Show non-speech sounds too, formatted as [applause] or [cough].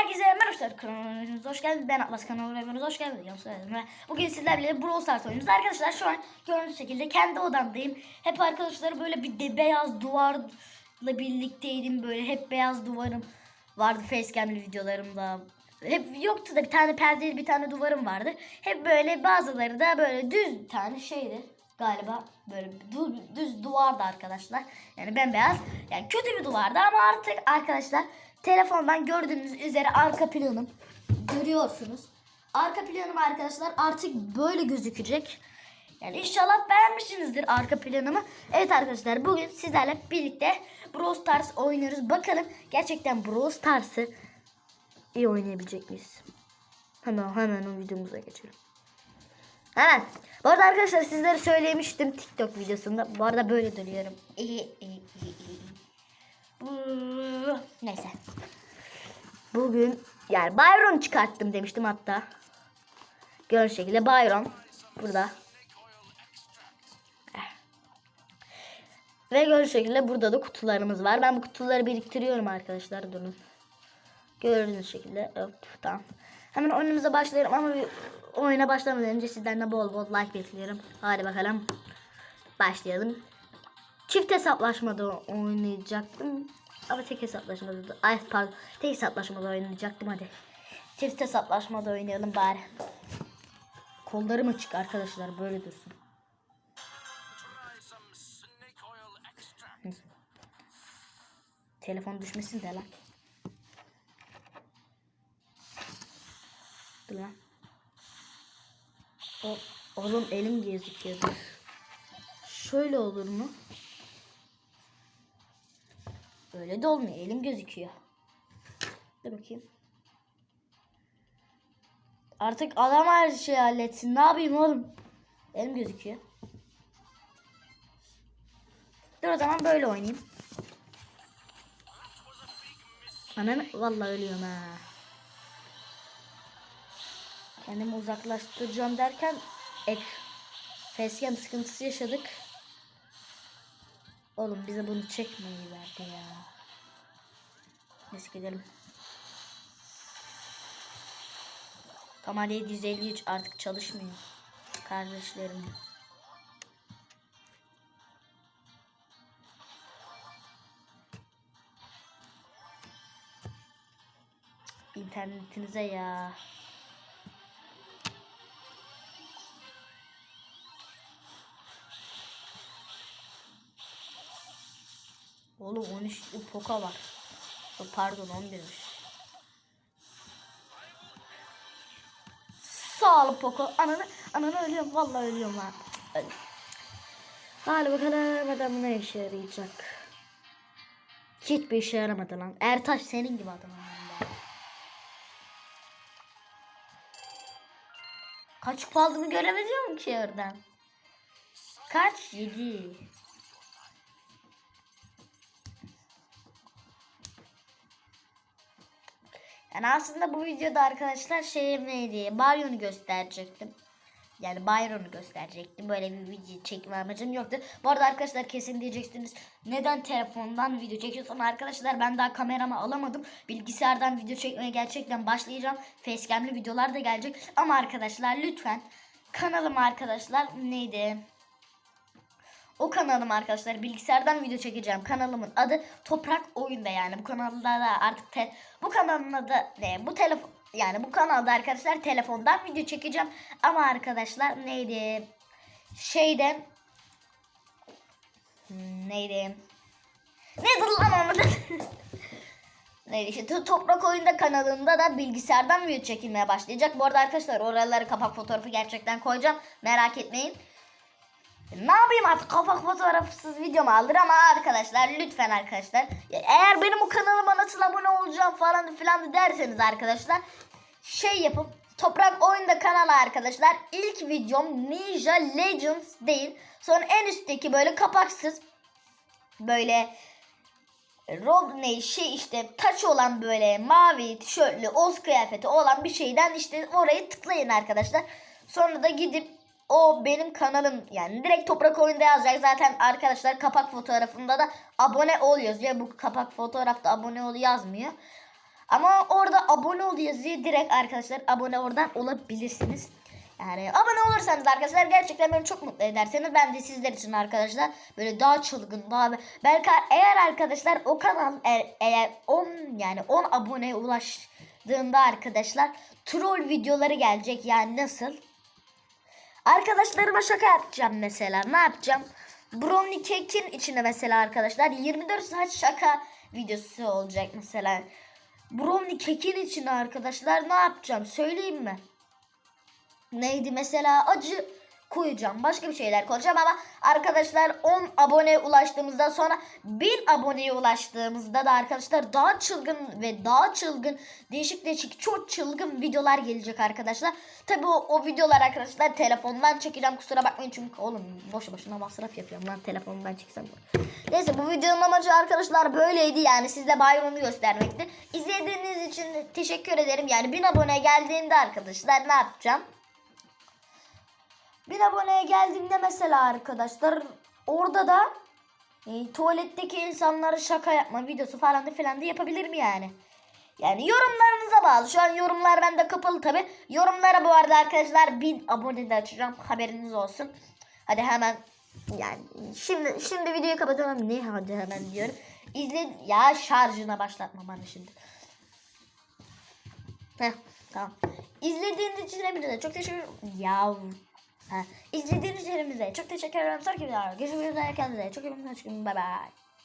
Herkese merhabalar kanalımıza hoş geldiniz. Ben Atlas kanalına hoş geldiniz. Yanlış söyledim. Bugün sizlerle birlikte Brawl Stars oynuyoruz. Arkadaşlar şu an gördüğünüz şekilde kendi odamdayım. Hep arkadaşlar böyle bir de beyaz duvarla birlikteydim. Böyle hep beyaz duvarım vardı facecam'li videolarımda. Hep yoktu da bir tane perdeli bir tane duvarım vardı. Hep böyle bazıları da böyle düz tane şeydi galiba böyle düz, düz duvardı arkadaşlar. Yani bembeyaz. Yani kötü bir duvardı ama artık arkadaşlar telefondan gördüğünüz üzere arka planım görüyorsunuz. Arka planım arkadaşlar artık böyle gözükecek. Yani inşallah beğenmişsinizdir arka planımı. Evet arkadaşlar bugün sizlerle birlikte Brawl Stars oynuyoruz. Bakalım gerçekten Brawl Stars'ı iyi oynayabilecek miyiz? Hemen hemen o videomuza geçelim. Hemen. Bu arada arkadaşlar sizlere söylemiştim TikTok videosunda. Bu arada böyle dönüyorum. Neyse. Bugün yani Byron çıkarttım demiştim hatta. Gördüğünüz şekilde Byron burada. Ve gördüğünüz şekilde burada da kutularımız var. Ben bu kutuları biriktiriyorum arkadaşlar. Durun. Gördüğünüz şekilde. Hop, tamam. Hemen oyunumuza başlayalım ama bir oyuna başlamadan önce sizden de bol bol like bekliyorum. Hadi bakalım. Başlayalım. Çift hesaplaşmada oynayacaktım. Ama tek hesaplaşmada da... Ay pardon. Tek hesaplaşmada oynayacaktım hadi. Çift hesaplaşmada oynayalım bari. Kollarım açık arkadaşlar böyle dursun. Telefon düşmesin de lan. Dur lan. O, oğlum elim gözüküyor. Dur. Şöyle olur mu? Öyle de olmuyor. Elim gözüküyor. Dur bakayım. Artık adam her şeyi halletsin. Ne yapayım oğlum? Elim gözüküyor. Dur o zaman böyle oynayayım. Ananı vallahi ölüyorum ha. Kendimi uzaklaştıracağım derken ek facecam sıkıntısı yaşadık. Oğlum bize bunu çekmeyi verdi ya. Neyse gidelim. Kamera 753 artık çalışmıyor. Kardeşlerim. İnternetinize ya. Oğlum 13'lü poka var. Pardon 11'miş. Sağ ol Poco. Ananı, ananı ölüyorum. Vallahi ölüyorum lan. Öl. Hadi bakalım adam ne işe yarayacak. Hiçbir işe yaramadı lan. Ertaş senin gibi adam. Kaç kupa aldığını görebiliyorum ki oradan. Kaç? 7. Yani aslında bu videoda arkadaşlar şey neydi? Byron'u gösterecektim. Yani Byron'u gösterecektim. Böyle bir video çekme amacım yoktu. Bu arada arkadaşlar kesin diyeceksiniz. Neden telefondan video çekiyorsun? Arkadaşlar ben daha kameramı alamadım. Bilgisayardan video çekmeye gerçekten başlayacağım. Facecam'li videolar da gelecek. Ama arkadaşlar lütfen kanalıma arkadaşlar neydi? O kanalım arkadaşlar bilgisayardan video çekeceğim. Kanalımın adı Toprak Oyunda yani. Bu kanalda da artık te, bu kanalın adı ne? Bu telefon yani bu kanalda arkadaşlar telefondan video çekeceğim. Ama arkadaşlar neydi? Şeyden Hmm, neydi? Nedir lan adı? [laughs] Neydi işte To- Toprak Oyunda kanalında da bilgisayardan video çekilmeye başlayacak. Bu arada arkadaşlar oraları kapak fotoğrafı gerçekten koyacağım. Merak etmeyin. Ne yapayım artık kapak fotoğrafsız videomu aldır ama arkadaşlar lütfen arkadaşlar eğer benim o kanalıma nasıl abone olacağım falan filan derseniz arkadaşlar şey yapıp Toprak Oyunda kanalı arkadaşlar ilk videom Ninja Legends değil sonra en üstteki böyle kapaksız böyle Rob ne şey işte taç olan böyle mavi tişörtlü oz kıyafeti olan bir şeyden işte orayı tıklayın arkadaşlar. Sonra da gidip o benim kanalım yani direkt toprak oyunda yazacak zaten arkadaşlar kapak fotoğrafında da abone ol yazıyor. Bu kapak fotoğrafta abone ol yazmıyor. Ama orada abone ol yazıyor. Direkt arkadaşlar abone oradan olabilirsiniz. Yani abone olursanız arkadaşlar gerçekten beni çok mutlu ederseniz ben de sizler için arkadaşlar böyle daha çılgın daha belki eğer arkadaşlar o kanal eğer, eğer 10 yani 10 aboneye ulaştığında arkadaşlar troll videoları gelecek yani nasıl? Arkadaşlarıma şaka yapacağım mesela. Ne yapacağım? Brownie cake'in içine mesela arkadaşlar 24 saat şaka videosu olacak mesela. Brownie cake'in içine arkadaşlar ne yapacağım söyleyeyim mi? Neydi mesela acı koyacağım. Başka bir şeyler koyacağım ama arkadaşlar 10 aboneye ulaştığımızda sonra 1000 aboneye ulaştığımızda da arkadaşlar daha çılgın ve daha çılgın değişik değişik çok çılgın videolar gelecek arkadaşlar. Tabi o, o videolar arkadaşlar telefondan çekeceğim kusura bakmayın çünkü oğlum boşu boşuna masraf yapıyorum lan telefondan çeksem. Neyse bu videonun amacı arkadaşlar böyleydi yani sizle Byron'u göstermekti. İzlediğiniz için teşekkür ederim yani 1000 abone geldiğinde arkadaşlar ne yapacağım? 1000 aboneye geldiğimde mesela arkadaşlar orada da e, tuvaletteki insanlara şaka yapma videosu falan da filan da yapabilirim yani. Yani yorumlarınıza bağlı. Şu an yorumlar bende kapalı tabi. Yorumlara bu arada arkadaşlar 1000 abone de açacağım. Haberiniz olsun. Hadi hemen yani şimdi şimdi videoyu kapatalım. Ne hadi hemen diyorum. İzle ya şarjına başlatma bana şimdi. Heh, tamam. İzlediğiniz için hepinize çok teşekkür Ya. İzlediğiniz için çok teşekkür ederim. Sonraki videoda görüşmek üzere. Kendinize çok iyi bakın. Bye bye.